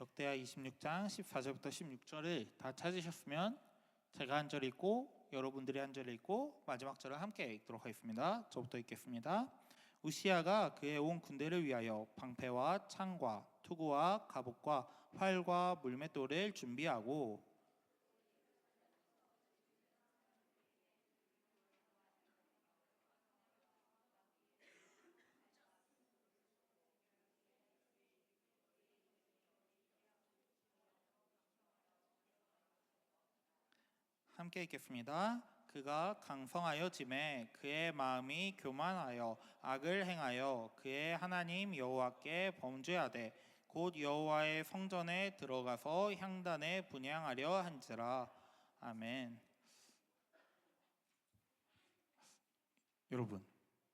역대하 26장 14절부터 16절을 다 찾으셨으면 제가 한 절 읽고 여러분들이 한 절 읽고 마지막 절을 함께 읽도록 하겠습니다. 저부터 읽겠습니다. 우시아가 그의 온 군대를 위하여 방패와 창과 투구와 갑옷과 활과 물맷돌을 준비하고 함께 읽겠습니다. 그가 강성하여 짐에 그의 마음이 교만하여 악을 행하여 그의 하나님 여호와께 범죄하되 곧 여호와의 성전에 들어가서 향단에 분향하려 한지라 아멘. 여러분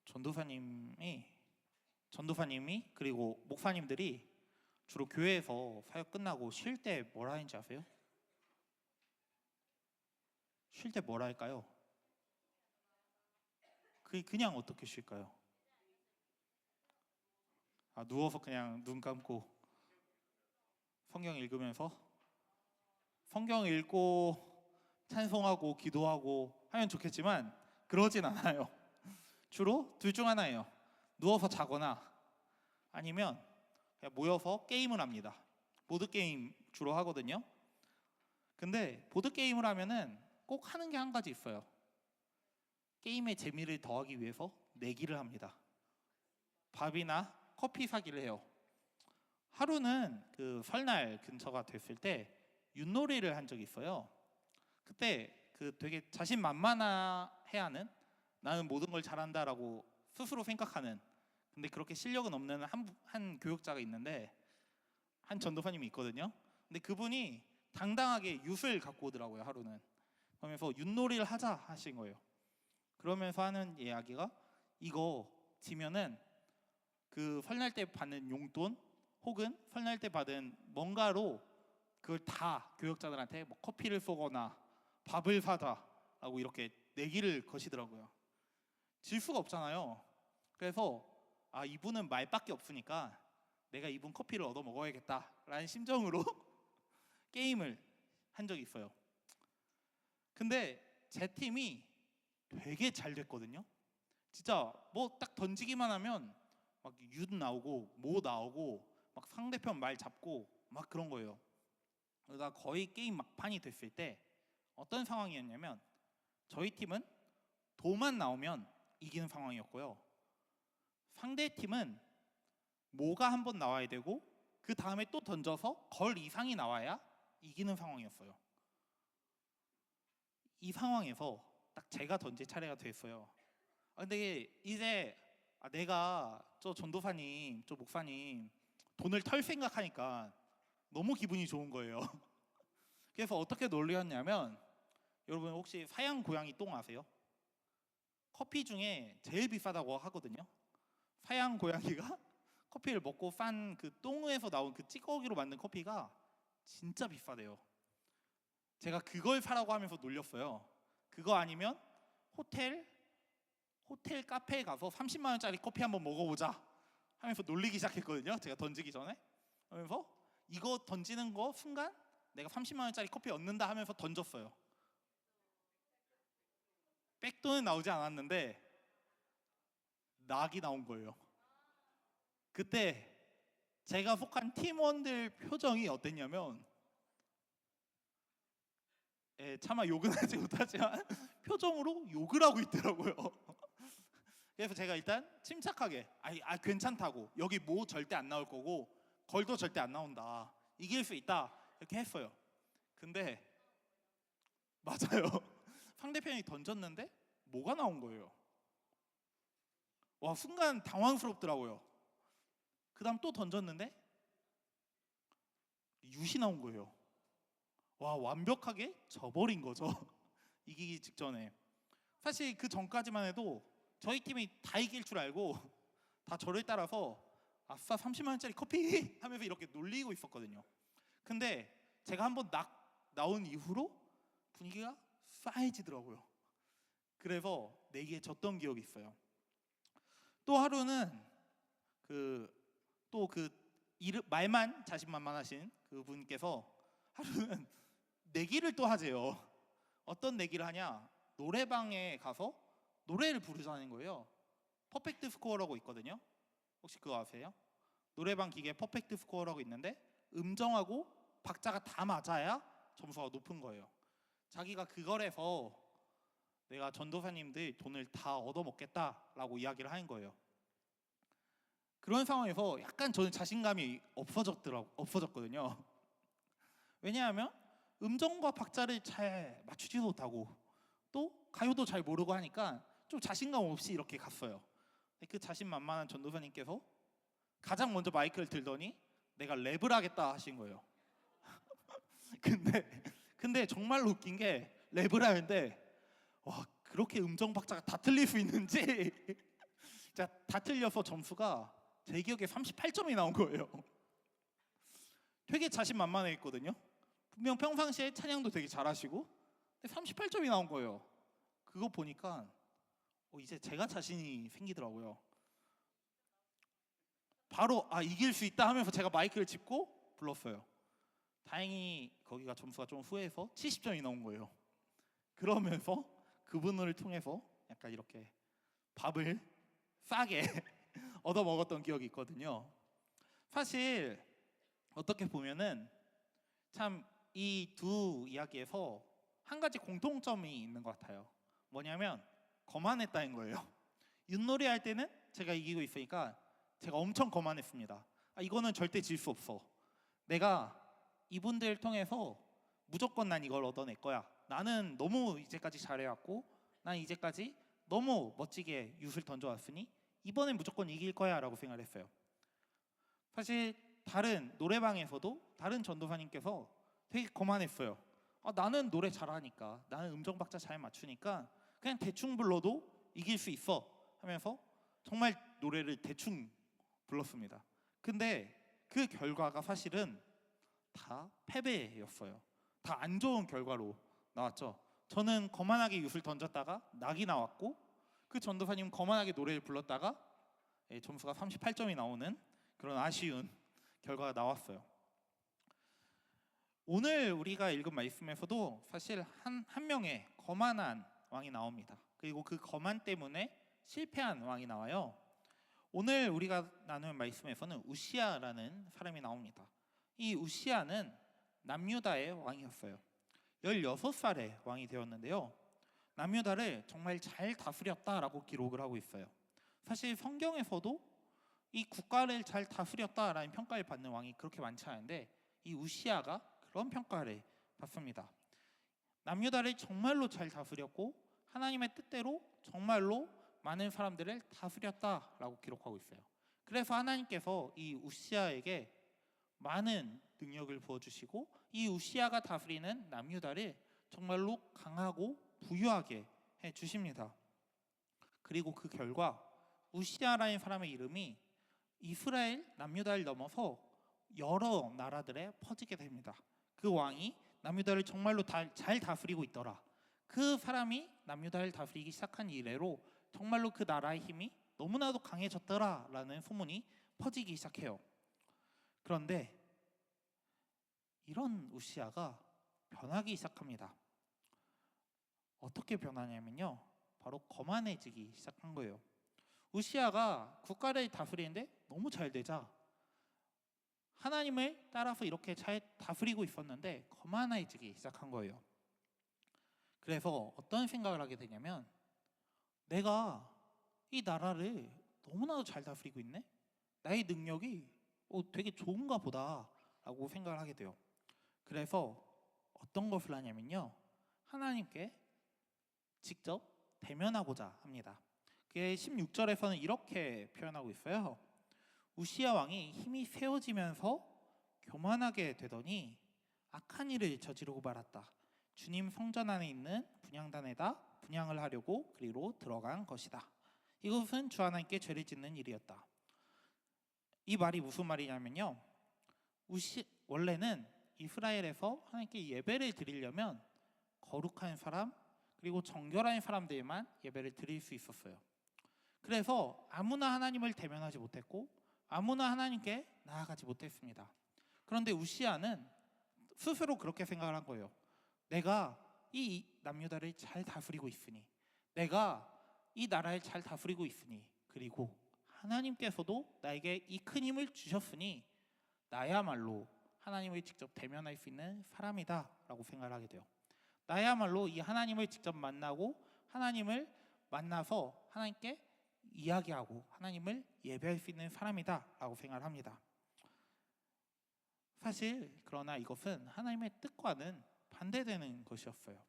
전도사님이 전도사님이 그리고 목사님들이 주로 교회에서 사역 끝나고 쉴때뭘 하는지 아세요? 쉴 때 뭘 할까요? 그 그냥 어떻게 쉴까요? 아 누워서 그냥 눈 감고 성경 읽으면서 성경 읽고 찬송하고 기도하고 하면 좋겠지만 그러진 않아요. 주로 둘 중 하나예요. 누워서 자거나 아니면 모여서 게임을 합니다. 보드 게임 주로 하거든요. 근데 보드 게임을 하면은 꼭 하는 게 한 가지 있어요. 게임의 재미를 더하기 위해서 내기를 합니다. 밥이나 커피 사기를 해요. 하루는 그 설날 근처가 됐을 때 윷놀이를 한 적이 있어요. 그때 그 되게 자신만만해하는 나는 모든 걸 잘한다라고 스스로 생각하는 근데 그렇게 실력은 없는 한, 한 교육자가 있는데 한 전도사님이 있거든요. 근데 그분이 당당하게 윷을 갖고 오더라고요 하루는. 그러면서 윷놀이를 하자 하신 거예요. 그러면서 하는 이야기가 이거 지면은 그 설날 때 받는 용돈 혹은 설날 때 받은 뭔가로 그걸 다 교육자들한테 뭐 커피를 쏘거나 밥을 사다라고 이렇게 내기를 거시더라고요. 질 수가 없잖아요. 그래서 아 이분은 말밖에 없으니까 내가 이분 커피를 얻어 먹어야겠다라는 심정으로 게임을 한 적이 있어요. 근데 제 팀이 되게 잘 됐거든요. 진짜 뭐 딱 던지기만 하면 막 윷 나오고 모 나오고 막 상대편 말 잡고 막 그런 거예요. 그러다 거의 게임 막판이 됐을 때 어떤 상황이었냐면 저희 팀은 도만 나오면 이기는 상황이었고요. 상대 팀은 모가 한 번 나와야 되고 그 다음에 또 던져서 걸 이상이 나와야 이기는 상황이었어요. 이 상황에서 딱 제가 던질 차례가 됐어요. 아, 근데 이제 아, 내가 저 전도사님, 저 목사님 돈을 털 생각하니까 너무 기분이 좋은 거예요. 그래서 어떻게 논리였냐면 여러분 혹시 사양 고양이 똥 아세요? 커피 중에 제일 비싸다고 하거든요. 사양 고양이가 커피를 먹고 싼 그 똥에서 나온 그 찌꺼기로 만든 커피가 진짜 비싸대요. 제가 그걸 사라고 하면서 놀렸어요. 그거 아니면 호텔 호텔 카페에 가서 30만 원짜리 커피 한번 먹어보자 하면서 놀리기 시작했거든요. 제가 던지기 전에 하면서 이거 던지는 거 순간 내가 30만 원짜리 커피 얻는다 하면서 던졌어요. 백돈은 나오지 않았는데 낙이 나온 거예요. 그때 제가 속한 팀원들 표정이 어땠냐면 예, 차마 욕은 하지 못하지만 표정으로 욕을 하고 있더라고요. 그래서 제가 일단 침착하게 아니, 아 괜찮다고 여기 뭐 절대 안 나올 거고 걸도 절대 안 나온다 이길 수 있다 이렇게 했어요. 근데 맞아요. 상대편이 던졌는데 뭐가 나온 거예요. 와 순간 당황스럽더라고요. 그다음 또 던졌는데 윷이 나온 거예요. 와 완벽하게 져버린 거죠. 이기기 직전에. 사실 그 전까지만 해도 저희 팀이 다 이길 줄 알고 다 저를 따라서 아싸 30만 원짜리 커피 하면서 이렇게 놀리고 있었거든요. 근데 제가 한번 낙 나온 이후로 분위기가 싸해지더라고요. 그래서 내기에 졌던 기억이 있어요. 또 하루는 그 또그 말만 자신만만하신 그분께서 하루는 내기를 또 하재요. 어떤 내기를 하냐? 노래방에 가서 노래를 부르자는 거예요. 퍼펙트 스코어라고 있거든요. 혹시 그거 아세요? 노래방 기계에 퍼펙트 스코어라고 있는데 음정하고 박자가 다 맞아야 점수가 높은 거예요. 자기가 그걸 해서 내가 전도사님들 돈을 다 얻어먹겠다라고 이야기를 하는 거예요. 그런 상황에서 약간 저는 자신감이 없어졌더라고 없어졌거든요. 왜냐하면 음정과 박자를 잘 맞추지도 못하고 또 가요도 잘 모르고 하니까 좀 자신감 없이 이렇게 갔어요. 그 자신만만한 전도사님께서 가장 먼저 마이크를 들더니 내가 랩을 하겠다 하신 거예요. 근데 근데 정말로 웃긴 게 랩을 하는데 와 그렇게 음정 박자가 다 틀릴 수 있는지 자, 다 틀려서 점수가 제 기억에 38점이 나온 거예요. 되게 자신만만했거든요. 분명 평상시에 찬양도 되게 잘하시고 근데 38점이 나온 거예요. 그거 보니까 어, 이제 제가 자신이 생기더라고요. 바로 아 이길 수 있다 하면서 제가 마이크를 짚고 불렀어요. 다행히 거기가 점수가 좀 후해서 70점이 나온 거예요. 그러면서 그분을 통해서 약간 이렇게 밥을 싸게 얻어 먹었던 기억이 있거든요. 사실 어떻게 보면은 참 이 두 이야기에서 한 가지 공통점이 있는 것 같아요. 뭐냐면 거만했다는 거예요. 윷놀이 할 때는 제가 이기고 있으니까 제가 엄청 거만했습니다. 아, 이거는 절대 질 수 없어. 내가 이분들 통해서 무조건 난 이걸 얻어낼 거야. 나는 너무 이제까지 잘해왔고, 난 이제까지 너무 멋지게 윷을 던져왔으니 이번엔 무조건 이길 거야라고 생각했어요. 사실 다른 노래방에서도 다른 전도사님께서 되게 거만했어요. 아, 나는 노래 잘하니까, 나는 음정 박자 잘 맞추니까 그냥 대충 불러도 이길 수 있어 하면서 정말 노래를 대충 불렀습니다. 근데 그 결과가 사실은 다 패배였어요. 다 안 좋은 결과로 나왔죠. 저는 거만하게 윷을 던졌다가 낙이 나왔고 그 전도사님 거만하게 노래를 불렀다가 예, 점수가 38점이 나오는 그런 아쉬운 결과가 나왔어요. 오늘 우리가 읽은 말씀에서도 사실 한, 한 명의 거만한 왕이 나옵니다. 그리고 그 거만 때문에 실패한 왕이 나와요. 오늘 우리가 나눈 말씀에서는 우시아라는 사람이 나옵니다. 이 우시아는 남유다의 왕이었어요. 16살에 왕이 되었는데요. 남유다를 정말 잘 다스렸다라고 기록을 하고 있어요. 사실 성경에서도 이 국가를 잘 다스렸다라는 평가를 받는 왕이 그렇게 많지 않은데 이 우시아가 그런 평가를 받습니다. 남유다를 정말로 잘 다스렸고 하나님의 뜻대로 정말로 많은 사람들을 다스렸다라고 기록하고 있어요. 그래서 하나님께서 이 우시아에게 많은 능력을 부어주시고 이 우시아가 다스리는 남유다를 정말로 강하고 부유하게 해 주십니다. 그리고 그 결과 우시아라는 사람의 이름이 이스라엘 남유다를 넘어서 여러 나라들에 퍼지게 됩니다. 그 왕이 남유다를 정말로 다, 잘 다스리고 있더라. 그 사람이 남유다를 다스리기 시작한 이래로 정말로 그 나라의 힘이 너무나도 강해졌더라라는 소문이 퍼지기 시작해요. 그런데 이런 우시아가 변하기 시작합니다. 어떻게 변하냐면요. 바로 거만해지기 시작한 거예요. 우시아가 국가를 다스리는데 너무 잘 되자 하나님을 따라서 이렇게 잘 다스리고 있었는데 거만해지기 시작한 거예요. 그래서 어떤 생각을 하게 되냐면 내가 이 나라를 너무나도 잘 다스리고 있네. 나의 능력이 어, 되게 좋은가 보다 라고 생각을 하게 돼요. 그래서 어떤 것을 하냐면요. 하나님께 직접 대면하고자 합니다. 그게 16절에서는 이렇게 표현하고 있어요. 우시아 왕이 힘이 세워지면서 교만하게 되더니 악한 일을 저지르고 말았다. 주님 성전 안에 있는 분향단에다 분향을 하려고 그리로 들어간 것이다. 이것은 주 하나님께 죄를 짓는 일이었다. 이 말이 무슨 말이냐면요. 우시 원래는 이스라엘에서 하나님께 예배를 드리려면 거룩한 사람 그리고 정결한 사람들만 예배를 드릴 수 있었어요. 그래서 아무나 하나님을 대면하지 못했고 아무나 하나님께 나아가지 못했습니다. 그런데 우시아는 스스로 그렇게 생각을 한 거예요. 내가 이 남유다를 잘 다스리고 있으니, 내가 이 나라를 잘 다스리고 있으니, 그리고 하나님께서도 나에게 이 큰 힘을 주셨으니 나야말로 하나님을 직접 대면할 수 있는 사람이다 라고 생각을 하게 돼요. 나야말로 이 하나님을 직접 만나고 하나님을 만나서 하나님께 이야기하고 하나님을 예배할 수 있는 사람이다라고 생각을 합니다. 사실 그러나 이것은 하나님의 뜻과는 반대되는 것이었어요.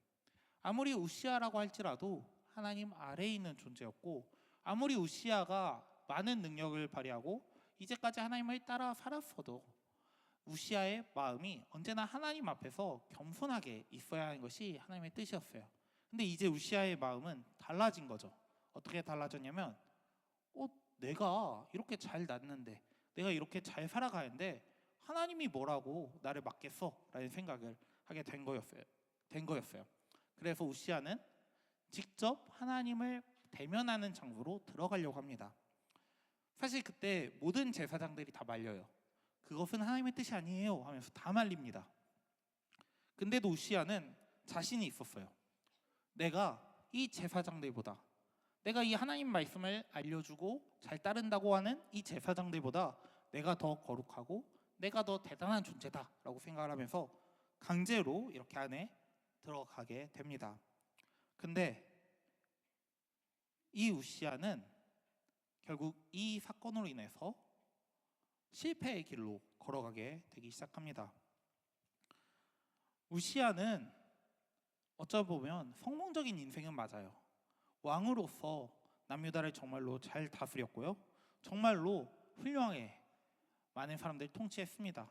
아무리 우시아라고 할지라도 하나님 아래에 있는 존재였고 아무리 우시아가 많은 능력을 발휘하고 이제까지 하나님을 따라 살았어도 우시아의 마음이 언제나 하나님 앞에서 겸손하게 있어야 하는 것이 하나님의 뜻이었어요. 근데 이제 우시아의 마음은 달라진 거죠. 어떻게 달라졌냐면 어, 내가 이렇게 잘 났는데 내가 이렇게 잘 살아가는데 하나님이 뭐라고 나를 맡겠어? 라는 생각을 하게 된 거였어요. 된 거였어요. 그래서 우시아는 직접 하나님을 대면하는 장소로 들어가려고 합니다. 사실 그때 모든 제사장들이 다 말려요. 그것은 하나님의 뜻이 아니에요 하면서 다 말립니다. 근데도 우시아는 자신이 있었어요. 내가 이 제사장들보다 내가 이 하나님 말씀을 알려주고 잘 따른다고 하는 이 제사장들보다 내가 더 거룩하고 내가 더 대단한 존재다라고 생각을 하면서 강제로 이렇게 안에 들어가게 됩니다. 근데 이 우시아는 결국 이 사건으로 인해서 실패의 길로 걸어가게 되기 시작합니다. 우시아는 어쩌 보면 성공적인 인생은 맞아요. 왕으로서 남유다를 정말로 잘 다스렸고요. 정말로 훌륭하게 많은 사람들을 통치했습니다.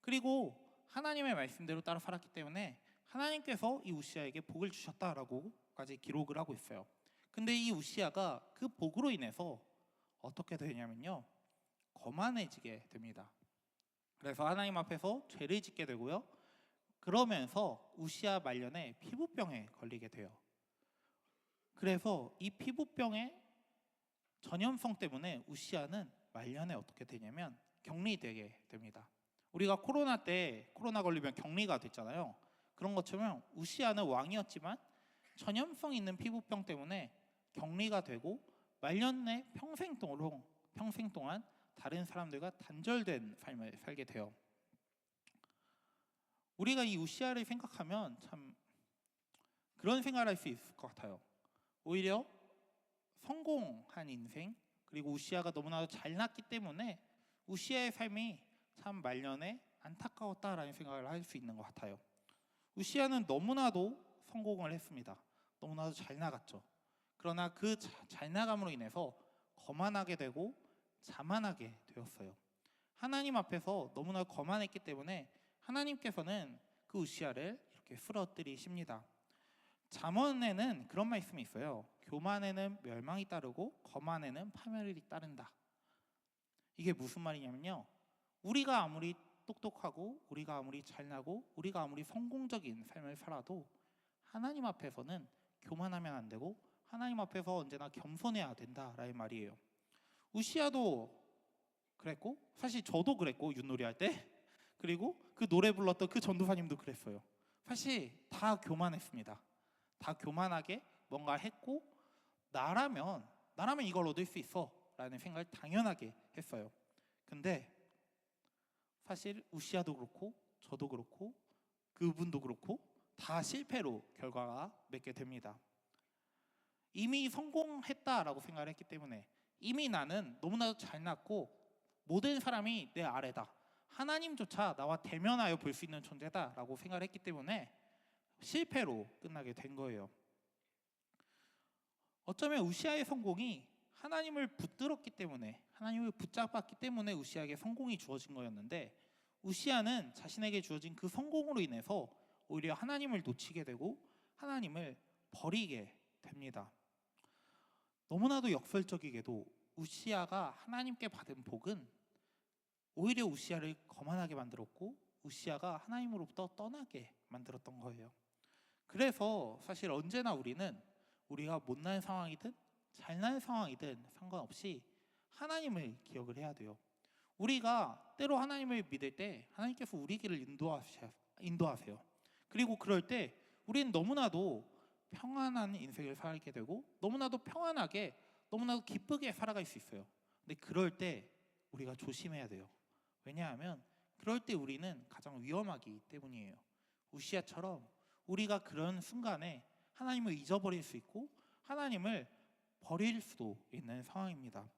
그리고 하나님의 말씀대로 따라 살았기 때문에 하나님께서 이 우시아에게 복을 주셨다라고까지 기록을 하고 있어요. 근데 이 우시아가 그 복으로 인해서 어떻게 되냐면요. 거만해지게 됩니다. 그래서 하나님 앞에서 죄를 짓게 되고요. 그러면서 우시아 말년에 피부병에 걸리게 돼요. 그래서 이 피부병의 전염성 때문에 우시아는 말년에 어떻게 되냐면 격리되게 됩니다. 우리가 코로나 때 코로나 걸리면 격리가 됐잖아요. 그런 것처럼 우시아는 왕이었지만 전염성 있는 피부병 때문에 격리가 되고 말년에 평생 동안 평생 동안 다른 사람들과 단절된 삶을 살게 돼요. 우리가 이 우시아를 생각하면 참 그런 생각을 할수 있을 것 같아요. 오히려 성공한 인생 그리고 우시아가 너무나도 잘났기 때문에 우시아의 삶이 참 말년에 안타까웠다라는 생각을 할 수 있는 것 같아요. 우시아는 너무나도 성공을 했습니다. 너무나도 잘 나갔죠. 그러나 그 잘 나감으로 인해서 거만하게 되고 자만하게 되었어요. 하나님 앞에서 너무나 거만했기 때문에 하나님께서는 그 우시아를 이렇게 쓰러뜨리십니다. 잠언에는 그런 말씀이 있어요. 교만에는 멸망이 따르고 거만에는 파멸이 따른다. 이게 무슨 말이냐면요. 우리가 아무리 똑똑하고 우리가 아무리 잘나고 우리가 아무리 성공적인 삶을 살아도 하나님 앞에서는 교만하면 안 되고 하나님 앞에서 언제나 겸손해야 된다라는 말이에요. 우시아도 그랬고 사실 저도 그랬고 윷놀이 할 때 그리고 그 노래 불렀던 그 전도사님도 그랬어요. 사실 다 교만했습니다. 다 교만하게 뭔가 했고 나라면 나라면 이걸 얻을 수 있어라는 생각을 당연하게 했어요. 근데 사실 우시아도 그렇고 저도 그렇고 그분도 그렇고 다 실패로 결과가 맺게 됩니다. 이미 성공했다라고 생각을 했기 때문에 이미 나는 너무나도 잘났고 모든 사람이 내 아래다. 하나님조차 나와 대면하여 볼 수 있는 존재다라고 생각을 했기 때문에 실패로 끝나게 된 거예요. 어쩌면 우시아의 성공이 하나님을 붙들었기 때문에 하나님을 붙잡았기 때문에 우시아에게 성공이 주어진 거였는데 우시아는 자신에게 주어진 그 성공으로 인해서 오히려 하나님을 놓치게 되고 하나님을 버리게 됩니다. 너무나도 역설적이게도 우시아가 하나님께 받은 복은 오히려 우시아를 거만하게 만들었고 우시아가 하나님으로부터 떠나게 만들었던 거예요. 그래서 사실 언제나 우리는 우리가 못난 상황이든 잘난 상황이든 상관없이 하나님을 기억을 해야 돼요. 우리가 때로 하나님을 믿을 때 하나님께서 우리 길을 인도하세요. 그리고 그럴 때 우리는 너무나도 평안한 인생을 살게 되고 너무나도 평안하게 너무나도 기쁘게 살아갈 수 있어요. 근데 그럴 때 우리가 조심해야 돼요. 왜냐하면 그럴 때 우리는 가장 위험하기 때문이에요. 우시아처럼 우리가 그런 순간에 하나님을 잊어버릴 수 있고 하나님을 버릴 수도 있는 상황입니다.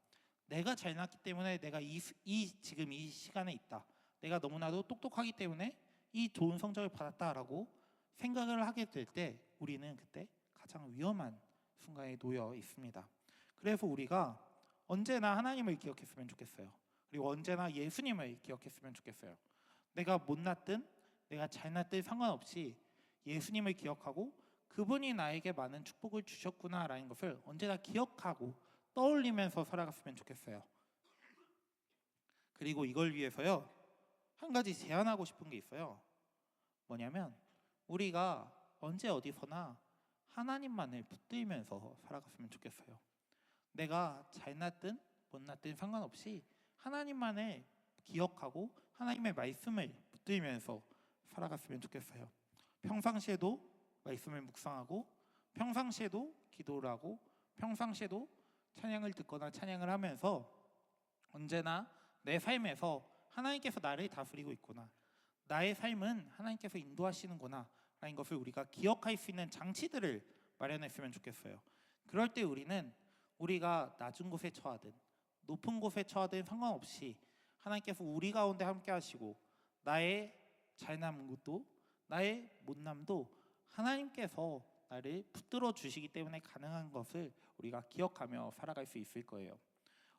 내가 잘났기 때문에 내가 이, 수- 이 지금 이 시간에 있다. 내가 너무나도 똑똑하기 때문에 이 좋은 성적을 받았다라고 생각을 하게 될 때 우리는 그때 가장 위험한 순간에 놓여 있습니다. 그래서 우리가 언제나 하나님을 기억했으면 좋겠어요. 그리고 언제나 예수님을 기억했으면 좋겠어요. 내가 못났든 내가 잘났든 상관없이 예수님을 기억하고 그분이 나에게 많은 축복을 주셨구나라는 것을 언제나 기억하고 떠올리면서 살아갔으면 좋겠어요. 그리고 이걸 위해서요 한 가지 제안하고 싶은 게 있어요. 뭐냐면 우리가 언제 어디서나 하나님만을 붙들면서 살아갔으면 좋겠어요. 내가 잘났든 못났든 상관없이 하나님만을 기억하고 하나님의 말씀을 붙들면서 살아갔으면 좋겠어요. 평상시에도 말씀을 묵상하고 평상시에도 기도를 하고 평상시에도 찬양을 듣거나 찬양을 하면서 언제나 내 삶에서 하나님께서 나를 다스리고 있구나. 나의 삶은 하나님께서 인도하시는구나. 라는 것을 우리가 기억할 수 있는 장치들을 마련했으면 좋겠어요. 그럴 때 우리는 우리가 낮은 곳에 처하든 높은 곳에 처하든 상관없이 하나님께서 우리 가운데 함께 하시고 나의 잘남은 것도 나의 못남도 하나님께서 나를 붙들어 주시기 때문에 가능한 것을 우리가 기억하며 살아갈 수 있을 거예요.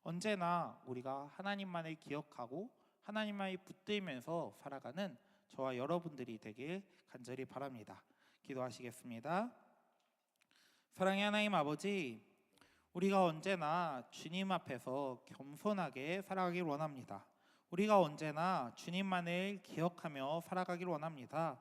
언제나 우리가 하나님만을 기억하고 하나님만을 붙들면서 살아가는 저와 여러분들이 되길 간절히 바랍니다. 기도하시겠습니다. 사랑의 하나님 아버지, 우리가 언제나 주님 앞에서 겸손하게 살아가길 원합니다. 우리가 언제나 주님만을 기억하며 살아가길 원합니다.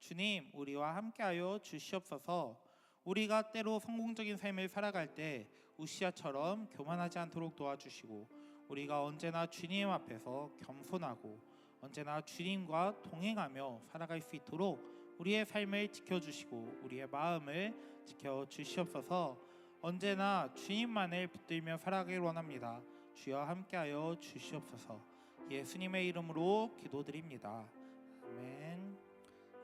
주님, 우리와 함께하여 주시옵소서. 우리가 때로 성공적인 삶을 살아갈 때 우시아처럼 교만하지 않도록 도와주시고 우리가 언제나 주님 앞에서 겸손하고 언제나 주님과 동행하며 살아갈 수 있도록 우리의 삶을 지켜주시고 우리의 마음을 지켜 주시옵소서. 언제나 주님만을 붙들며 살아가길 원합니다. 주여 함께하여 주시옵소서. 예수님의 이름으로 기도드립니다.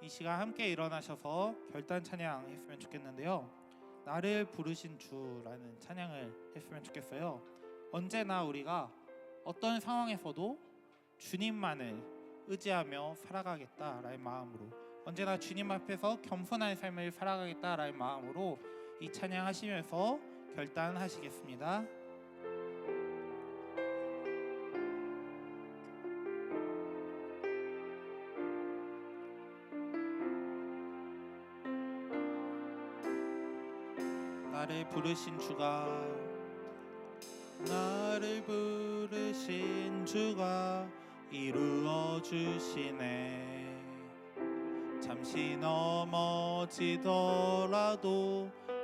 이 시간 함께 일어나셔서 결단 찬양 했으면 좋겠는데요. 나를 부르신 주라는 찬양을 했으면 좋겠어요. 언제나 우리가 어떤 상황에서도 주님만을 의지하며 살아가겠다라는 마음으로 언제나 주님 앞에서 겸손한 삶을 살아가겠다라는 마음으로 이 찬양 하시면서 결단하시겠습니다. 나를 부르신 주가. 나를 부르신 주가 이루어 주시네. 잠시 넘어지더라도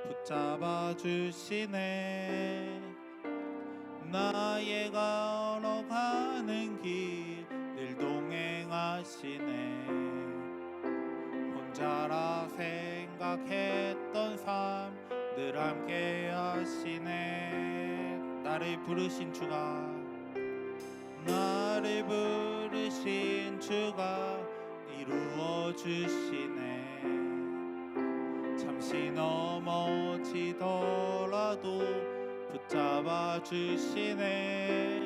붙잡아 주시네. 나의 걸어가는 길 늘 동행하시네. 혼자라 생각했던 삶늘 함께 하시네. 나를 부르신 주가 나를 부르신 주가 이루어 주시네. 잠시 넘어지더라도 붙잡아 주시네.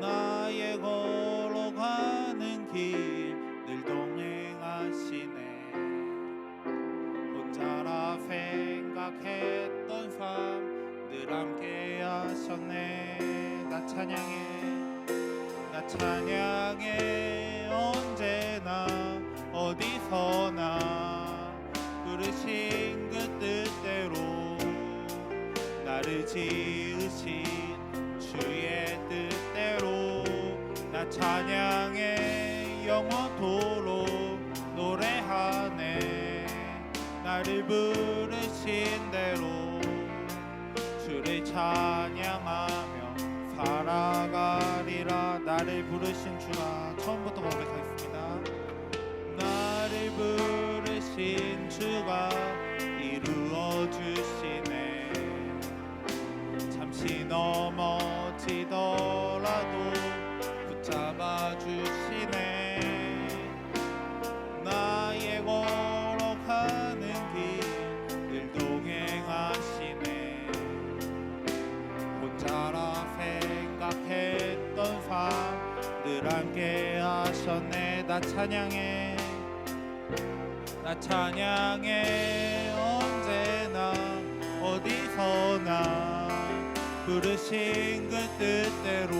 나의 걸어가는 길 생각했던 삶 늘 함께 하셨네. 나 찬양해. 나 찬양해. 언제나 어디서나 부르신 그 뜻대로 나를 지으신 주의 뜻대로 나 찬양해. 영원토록 노래하네. 나를 부르 신 대로 주를 찬양하며 살아가리라. 나를 부르신 주가 처음부터 고백하겠습니다. 나를 부르신 주가 이루어 주시네. 잠시 넘어지더 나 찬양해. 나 찬양해. 언제나 어디서나 부르신 그 뜻대로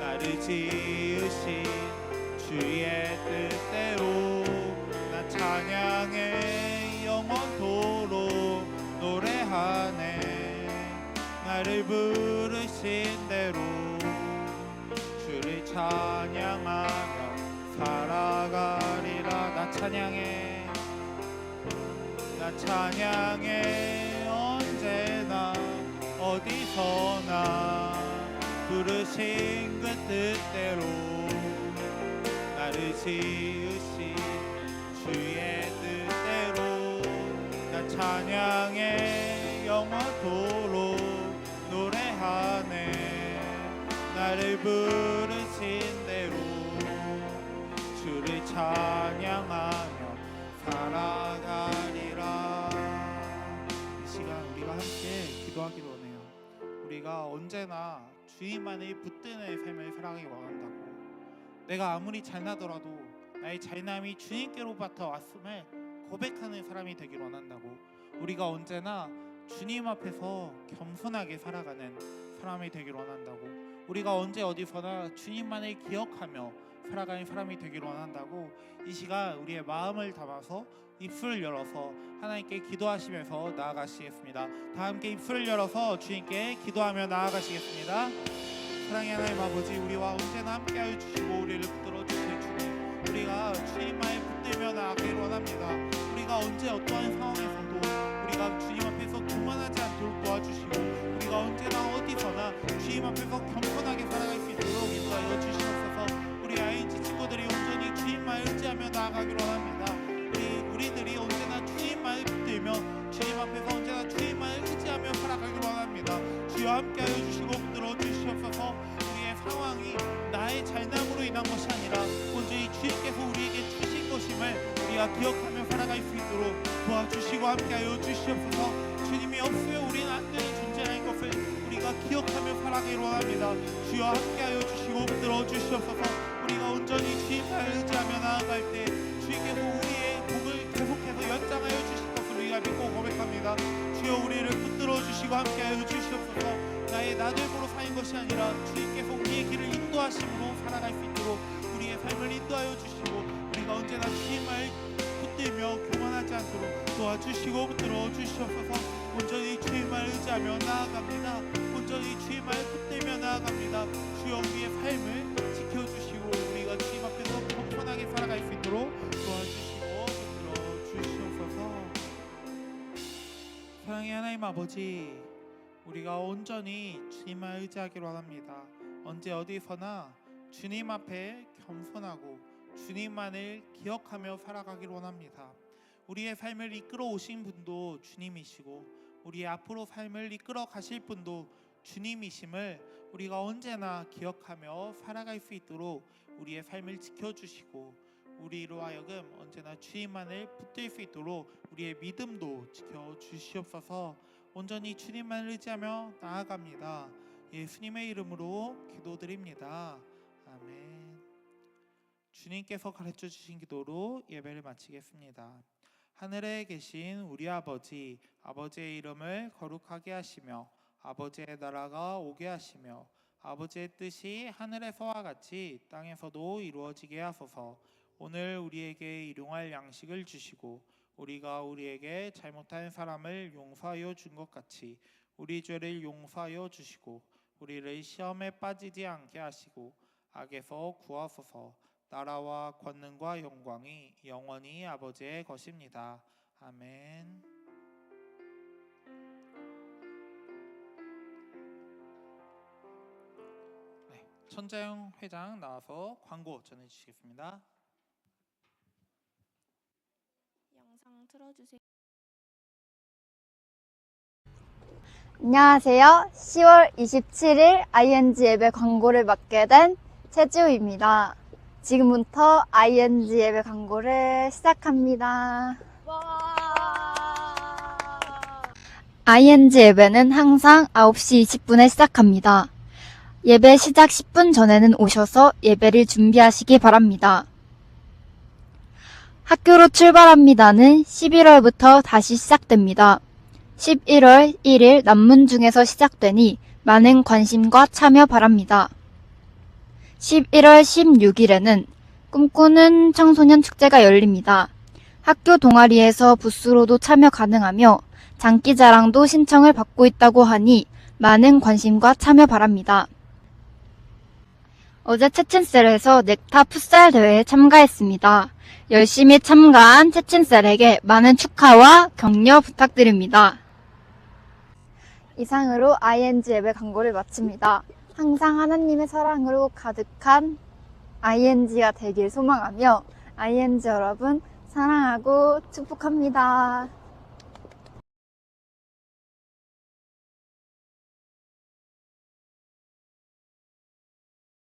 나를 지으신 주의 뜻대로 나 찬양해. 영원토록 노래하네. 나를 부르신 대로 주를 찬양하며 살아가리라. 나 찬양해. 나 찬양해. 언제나 어디서나 부르신 그 뜻대로 나를 지으신 주의 뜻대로 나 찬양해. 영원토록 노래하네. 나를 부르신 찬양하며 살아가리라. 이 시간 우리가 함께 기도하기로 하네요. 우리가 언제나 주님만을 붙드는 삶을 살아가기 원한다고. 내가 아무리 잘나더라도 나의 잘남이 주님께로부터 왔음을 고백하는 사람이 되길 원한다고. 우리가 언제나 주님 앞에서 겸손하게 살아가는 사람이 되길 원한다고. 우리가 언제 어디서나 주님만을 기억하며 살아가는 사람이 되길 원한다고 이 시간 우리의 마음을 담아서 입술을 열어서 하나님께 기도하시면서 나아가시겠습니다. 다 함께 입술을 열어서 주님께 기도하며 나아가시겠습니다. 사랑의 하나님 아버지 우리와 언제나 함께하여 주시고 우리를 붙들어 주실 주님 우리가 주님만을 붙들며 나아가길 원합니다. 우리가 언제 어떠한 상황에서도 우리가 주님 앞에서 교만하지 않도록 도와주시고 우리가 언제나 어디서나 주님 앞에서 겸손하게 살아갈 수 있도록 인도하여 주시옵소서 우리 아이치 친구들이 온전히 주님만 의지하며 나아가기로 합니다. 우리, 우리들이 언제나 주님만 붙들며 주님 앞에서 언제나 주님만 의지하며 살아가기로 합니다. 주여 함께하여 주시고 붙들어 주시옵소서. 우리의 상황이 나의 잘남으로 인한 것이 아니라 온전히 주님께서 우리에게 주신 것임을 우리가 기억하며 살아갈 수 있도록 도와주시고 함께하여 주시옵소서. 주님이 없으면 우리는 안 되는 존재라는 것을 우리가 기억하며 살아가기로 합니다. 주여 함께하여 주시고 붙들어 주시옵소서 우리가 온전히 주님을 의지하며 나아갈 때 주님께서 우리의 복을 계속해서 연장하여 주실 것을 우리가 믿고 고백합니다. 주여 우리를 붙들어 주시고 함께하여 주시옵소서. 나의 나들보로 사는 것이 아니라 주님께서 우리의 길을 인도하심으로 살아갈 수 있도록 우리의 삶을 인도하여 주시고 우리가 언제나 주님을 붙들며 교만하지 않도록 도와주시고 붙들어 주시옵소서. 온전히 주님을 의지하며 나아갑니다. 온전히 주님을 붙들며 나아갑니다. 주여 우리의 삶을 사랑의 하나님 아버지 우리가 온전히 주님을 의지하기로 합니다 언제 어디서나 주님 앞에 겸손하고 주님만을 기억하며 살아가기로 원합니다. 우리의 삶을 이끌어 오신 분도 주님이시고 우리의 앞으로 삶을 이끌어 가실 분도 주님이심을 우리가 언제나 기억하며 살아갈 수 있도록 우리의 삶을 지켜주시고 우리로 하여금 언제나 주님만을 붙들 수 있도록 우리의 믿음도 지켜 주시옵소서. 온전히 주님만을 의지하며 나아갑니다. 예수님의 이름으로 기도드립니다. 아멘. 주님께서 가르쳐 주신 기도로 예배를 마치겠습니다. 하늘에 계신 우리 아버지, 아버지의 이름을 거룩하게 하시며 아버지의 나라가 오게 하시며 아버지의 뜻이 하늘에서와 같이 땅에서도 이루어지게 하소서. 오늘 우리에게 일용할 양식을 주시고 우리가 우리에게 잘못한 사람을 용서하여 준 것 같이 우리 죄를 용서하여 주시고 우리를 시험에 빠지지 않게 하시고 악에서 구하소서. 나라와 권능과 영광이 영원히 아버지의 것입니다. 아멘. 네, 천자영 회장 나와서 광고 전해 주시겠습니다. 영상 틀어주세요. 안녕하세요. 10월 27일 ING 앱의 광고를 맡게 된 최지우입니다. 지금부터 ING 앱의 광고를 시작합니다. ING 앱에는 항상 9시 20분에 시작합니다. 예배 시작 10분 전에는 오셔서 예배를 준비하시기 바랍니다. 학교로 출발합니다는 11월부터 다시 시작됩니다. 11월 1일 남문중에서 시작되니 많은 관심과 참여 바랍니다. 11월 16일에는 꿈꾸는 청소년 축제가 열립니다. 학교 동아리에서 부스로도 참여 가능하며 장기자랑도 신청을 받고 있다고 하니 많은 관심과 참여 바랍니다. 어제 채친셀에서 넥타 풋살 대회에 참가했습니다. 열심히 참가한 채친셀에게 많은 축하와 격려 부탁드립니다. 이상으로 ING 앱의 광고를 마칩니다. 항상 하나님의 사랑으로 가득한 ING가 되길 소망하며 ING 여러분 사랑하고 축복합니다.